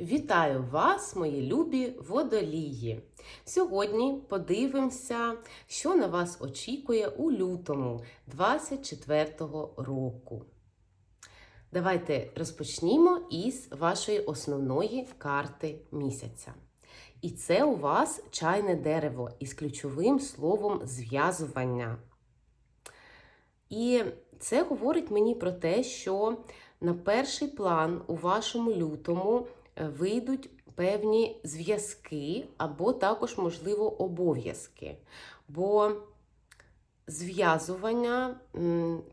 Вітаю вас, мої любі водолії! Сьогодні подивимося, що на вас очікує у лютому 24-го року. Давайте розпочнімо із вашої основної карти місяця. І це у вас чайне дерево із ключовим словом зв'язування. І це говорить мені про те, що на перший план у вашому лютому вийдуть певні зв'язки або також, можливо, обов'язки. Бо зв'язування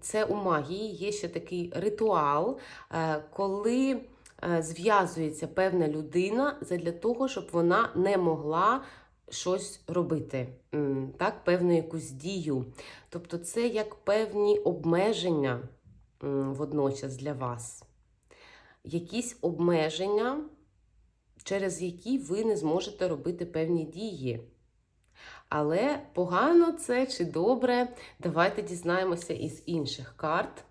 це у магії є ще такий ритуал, е, коли е, зв'язується певна людина для того, щоб вона не могла щось робити, так, певну якусь дію. Тобто, це як певні обмеження водночас для вас. Якісь обмеження, через які ви не зможете робити певні дії. Але погано це чи добре, давайте дізнаємося із інших карт,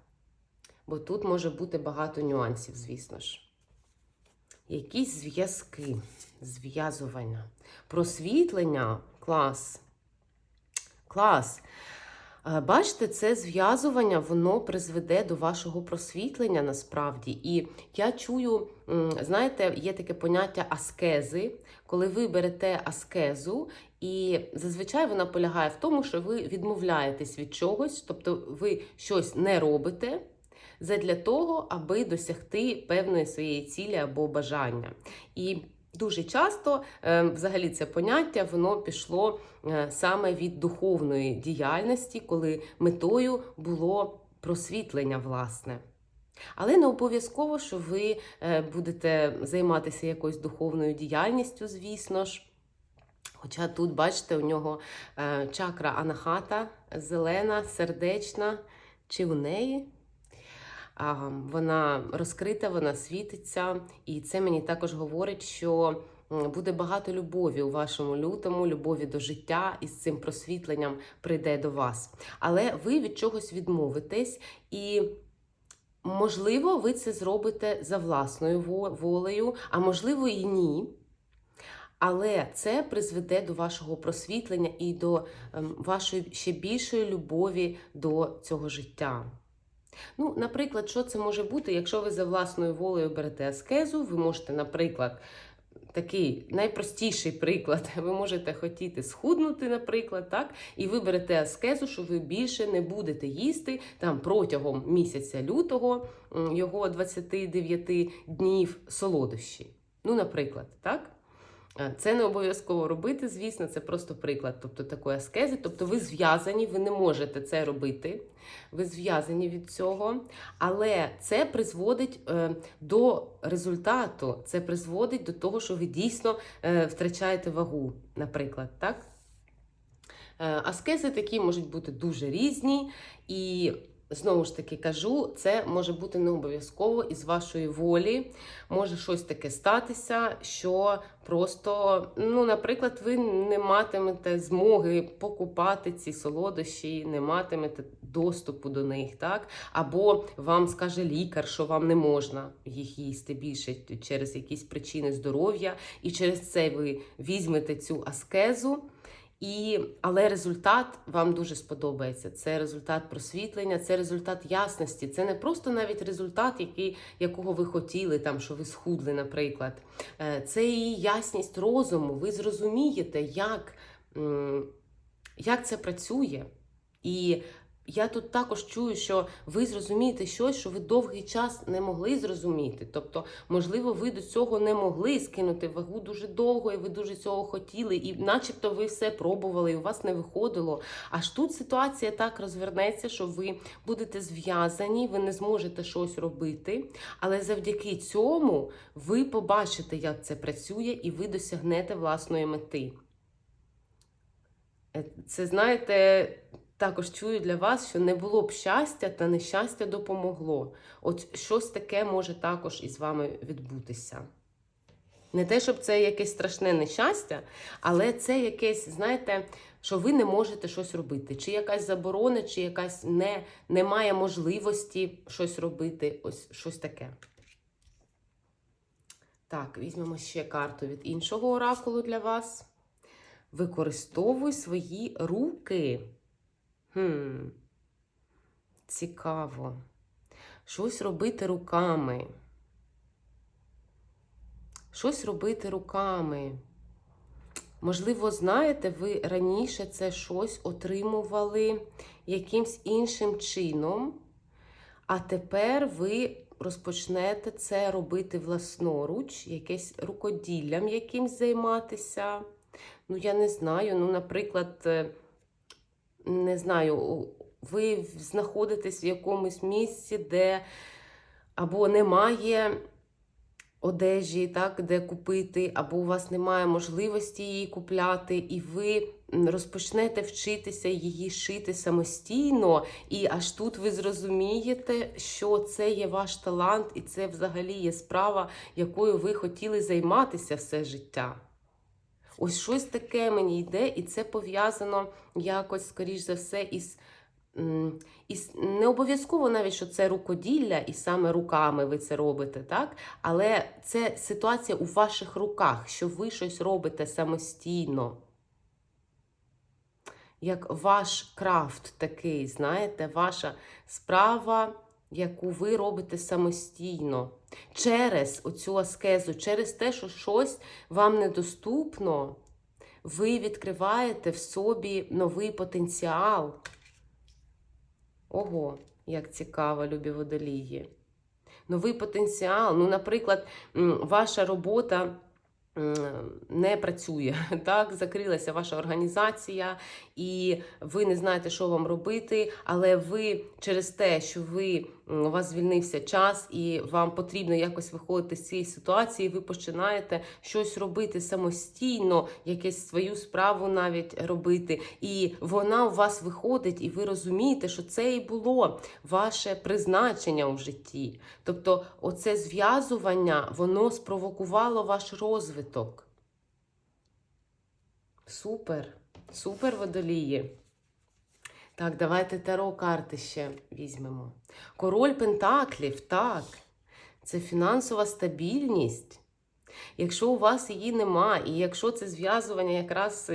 бо тут може бути багато нюансів, звісно ж. Якісь зв'язки, зв'язування, просвітлення, клас. Клас. Е, Бачите, це зв'язування, воно призведе до вашого просвітлення насправді. І я чую, знаєте, є таке поняття аскези, коли ви берете аскезу, і зазвичай вона полягає в тому, що ви відмовляєтесь від чогось, тобто ви щось не робите. Задля того, аби досягти певної своєї цілі або бажання. І дуже часто, е, взагалі, це поняття воно пішло е, саме від духовної діяльності, коли метою було просвітлення, власне. Але не обов'язково, що ви е, будете займатися якоюсь духовною діяльністю, звісно ж. Хоча тут, бачите, у нього е, чакра анахата зелена, сердечна, чи у неї вона розкрита, вона світиться, і це мені також говорить, що буде багато любові у вашому лютому, любові до життя, і з цим просвітленням прийде до вас. Але ви від чогось відмовитесь, і можливо, ви це зробите за власною волею, а можливо, і ні. Але це призведе до вашого просвітлення і до ем, вашої ще більшої любові до цього життя. Ну, наприклад, що це може бути, якщо ви за власною волею берете аскезу, ви можете, наприклад, такий найпростіший приклад, ви можете хотіти схуднути, наприклад, так, і ви берете аскезу, що ви більше не будете їсти там протягом місяця лютого його 29 днів солодощі. Ну, наприклад, так? Е, Це не обов'язково робити, звісно, це просто приклад, тобто такої аскези. Тобто ви зв'язані, ви не можете це робити, ви зв'язані від цього, але це призводить е, до результату, це призводить до того, що ви дійсно е, втрачаєте вагу, наприклад, так? Аскези такі можуть бути дуже різні, і знову ж таки кажу, це може бути не обов'язково із вашої волі. Може щось таке статися, що просто, ну, наприклад, ви не матимете змоги покупати ці солодощі, не матимете доступу до них, так? Або вам скаже лікар, що вам не можна їх їсти більше через якісь причини здоров'я, і через це ви візьмете цю аскезу. І, але результат вам дуже сподобається. Це результат просвітлення, це результат ясності. Це не просто навіть результат, який, якого ви хотіли, там, що ви схудли, наприклад. Е, Це і ясність розуму. Ви зрозумієте, як, як це працює. І я тут також чую, що ви зрозумієте щось, що ви довгий час не могли зрозуміти. Тобто, можливо, ви до цього не могли скинути вагу дуже довго, і ви дуже цього хотіли, і начебто ви все пробували, і у вас не виходило. Аж тут ситуація так розвернеться, що ви будете зв'язані, ви не зможете щось робити, але завдяки цьому ви побачите, як це працює, і ви досягнете власної мети. Е, Це знаєте, також чую для вас, що не було б щастя, та нещастя допомогло. От щось таке може також із вами відбутися. Не те, щоб це якесь страшне нещастя, але це якесь, знаєте, що ви не можете щось робити. Чи якась заборона, чи якась не, немає можливості щось робити. Ось щось таке. Так, візьмемо ще карту від іншого оракулу для вас. Використовуй свої руки. Хм. Цікаво. Щось робити руками. Щось робити руками. Можливо, знаєте, ви раніше це щось отримували якимсь іншим чином, а тепер ви розпочнете це робити власноруч, якесь рукоділлям якимсь займатися. Ну, я не знаю. Ну, наприклад, е, не знаю, ви знаходитесь в якомусь місці, де або немає одежі, так, де купити, або у вас немає можливості її купляти, і ви розпочнете вчитися її шити самостійно, і аж тут ви зрозумієте, що це є ваш талант, і це взагалі є справа, якою ви хотіли займатися все життя. Ось щось таке мені йде, і це пов'язано якось, скоріш за все, із. із не обов'язково навіть, що це рукоділля, і саме руками ви це робите, так? Але це ситуація у ваших руках, що ви щось робите самостійно. Як ваш крафт такий, знаєте, ваша справа, яку ви робите самостійно. Через оцю аскезу, через те, що щось вам недоступно, ви відкриваєте в собі новий потенціал. Ого, як цікаво, любі водолії. Новий потенціал. Ну, наприклад, ваша робота не працює. Так, закрилася ваша організація, і ви не знаєте, що вам робити, але ви через те, що ви у вас звільнився час, і вам потрібно якось виходити з цієї ситуації, ви починаєте щось робити самостійно, якесь свою справу навіть робити. І вона у вас виходить, і ви розумієте, що це і було ваше призначення у житті. Тобто, оце зв'язування, воно спровокувало ваш розвиток. Супер, супер водолії. Так, давайте таро карти ще візьмемо. Король Пентаклів, так. Це фінансова стабільність. Якщо у вас її нема, і якщо це зв'язування якраз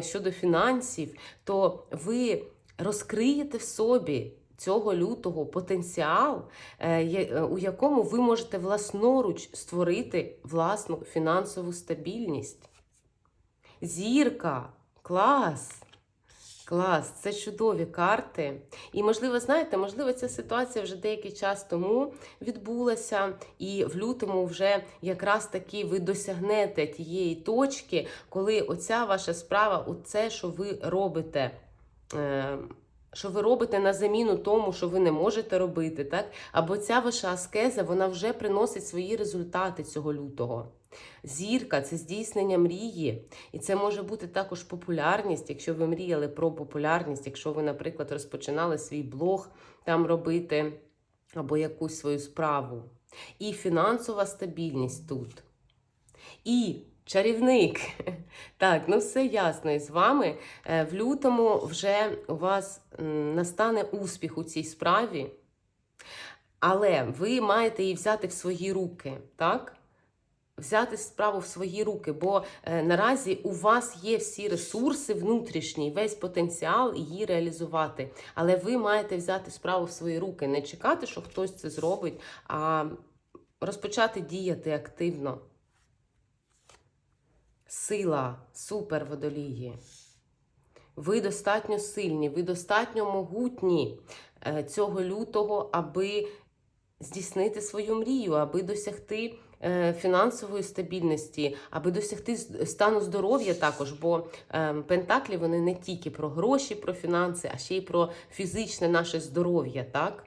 щодо фінансів, то ви розкриєте в собі цього лютого потенціал, е, е, у якому ви можете власноруч створити власну фінансову стабільність. Зірка, клас! Клас, це чудові карти. І, можливо, знаєте, можливо, ця ситуація вже деякий час тому відбулася, і в лютому вже якраз таки ви досягнете тієї точки, коли оця ваша справа, оце, що ви робите. Що ви робите на заміну тому, що ви не можете робити, так? Або ця ваша аскеза, вона вже приносить свої результати цього лютого. Зірка це здійснення мрії. І це може бути також популярність, якщо ви мріяли про популярність, якщо ви, наприклад, розпочинали свій блог там робити або якусь свою справу. І фінансова стабільність тут. І чарівник. Так, ну все ясно із вами. Е, В лютому вже у вас настане успіх у цій справі, але ви маєте її взяти в свої руки, так? Взяти справу в свої руки, бо е, наразі у вас є всі ресурси внутрішні, весь потенціал її реалізувати. Але ви маєте взяти справу в свої руки, не чекати, що хтось це зробить, а розпочати діяти активно. Сила, супер водолії. Ви достатньо сильні, ви достатньо могутні е, цього лютого, аби здійснити свою мрію, аби досягти е, фінансової стабільності, аби досягти стану здоров'я також. Бо е, пентаклі вони не тільки про гроші, про фінанси, а ще й про фізичне наше здоров'я, так?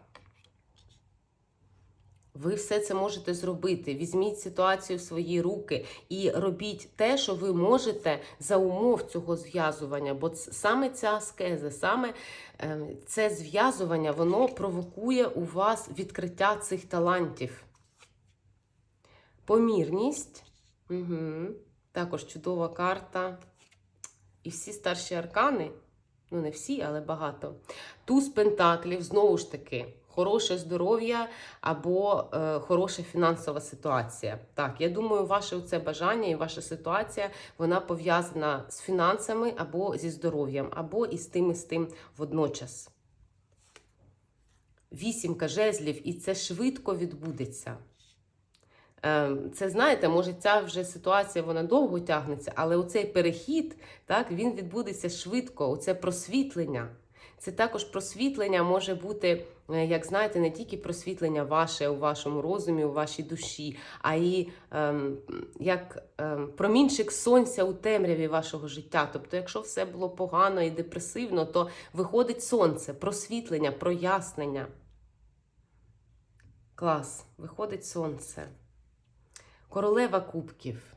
Ви все це можете зробити. Візьміть ситуацію в свої руки і робіть те, що ви можете за умов цього зв'язування. Бо саме ця аскеза, саме е, це зв'язування, воно провокує у вас відкриття цих талантів. Помірність. Угу. Також чудова карта. І всі старші аркани, ну не всі, але багато. Туз пентаклів, знову ж таки, хороше здоров'я або е, хороша фінансова ситуація. Так, я думаю, ваше це бажання і ваша ситуація вона пов'язана з фінансами або зі здоров'ям, або і з тим, і з тим водночас. Вісімка жезлів, і це швидко відбудеться. Ем, Це знаєте, може, ця вже ситуація вона довго тягнеться, але оцей перехід, так, він відбудеться швидко. Оце просвітлення. Це також просвітлення може бути, як знаєте, не тільки просвітлення ваше у вашому розумі, у вашій душі, а й ем, як ем, промінчик сонця у темряві вашого життя. Тобто, якщо все було погано і депресивно, то виходить сонце, просвітлення, прояснення. Клас, виходить сонце. Королева кубків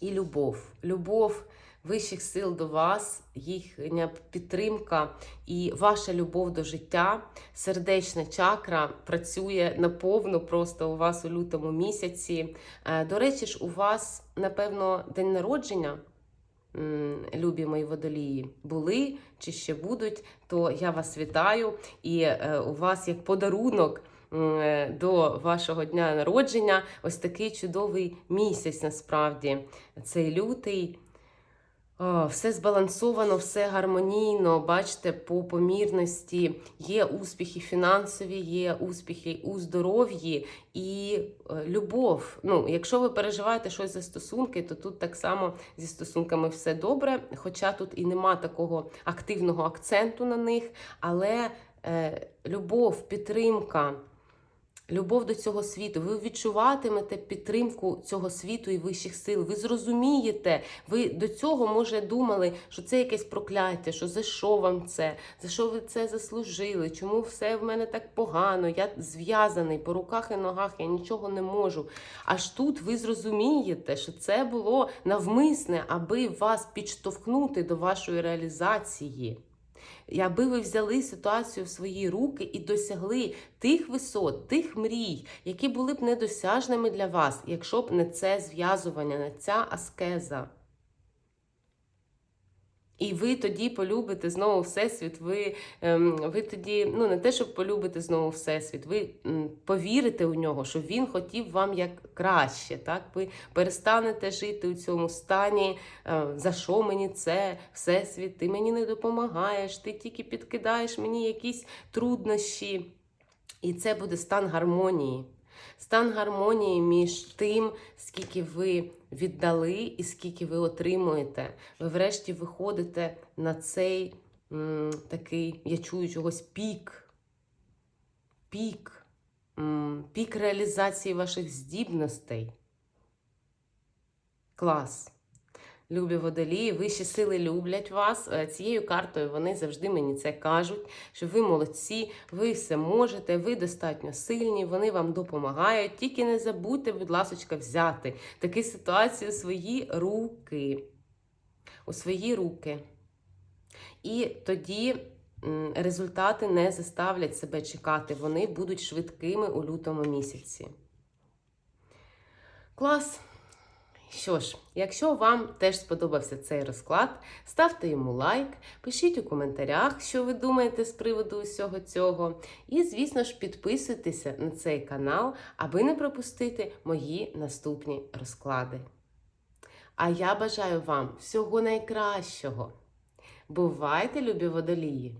і любов. Любов вищих сил до вас, їхня підтримка і ваша любов до життя, сердечна чакра працює наповну просто у вас у лютому місяці. Е, До речі ж, у вас, напевно, день народження. Любі мої водолії були чи ще будуть, то я вас вітаю. І е, у вас як подарунок е, до вашого дня народження ось такий чудовий місяць насправді. Цей лютий. Все збалансовано, все гармонійно. Бачите, по помірності є успіхи фінансові, є успіхи у здоров'ї і е, любов. Ну, якщо ви переживаєте щось за стосунки, то тут так само зі стосунками все добре. Хоча тут і нема такого активного акценту на них, але е, любов, підтримка. Любов до цього світу, ви відчуватимете підтримку цього світу і вищих сил. Ви зрозумієте, ви до цього може думали, що це якесь прокляття, що за що вам це, за що ви це заслужили, чому все в мене так погано, я зв'язаний по руках і ногах, я нічого не можу. Аж тут ви зрозумієте, що це було навмисне, аби вас підштовхнути до вашої реалізації. Аби ви взяли ситуацію в свої руки і досягли тих висот, тих мрій, які були б недосяжними для вас, якщо б не це зв'язування, не ця аскеза. І ви тоді полюбите знову Всесвіт. Ви ем, ви тоді, ну не те, щоб полюбите знову Всесвіт, ви повірите у нього, що він хотів вам як краще. Так? Ви перестанете жити у цьому стані. Е, за що мені це? Всесвіт, ти мені не допомагаєш, ти тільки підкидаєш мені якісь труднощі. І це буде стан гармонії. Стан гармонії між тим, скільки ви віддали і скільки ви отримуєте. Ви врешті виходите на цей м, такий, я чую чогось пік. Пік. М, пік реалізації ваших здібностей. Клас. Любі водолії, вищі сили люблять вас. Е, Цією картою вони завжди мені це кажуть, що ви молодці, ви все можете, ви достатньо сильні, вони вам допомагають. Тільки не забудьте, будь ласка, взяти таку ситуацію у свої руки. У свої руки. І тоді результати не заставлять себе чекати, вони будуть швидкими у лютому місяці. Клас! Що ж, якщо вам теж сподобався цей розклад, ставте йому лайк, пишіть у коментарях, що ви думаєте з приводу усього цього. І, звісно ж, підписуйтеся на цей канал, аби не пропустити мої наступні розклади. А я бажаю вам всього найкращого. Бувайте, любі водолії!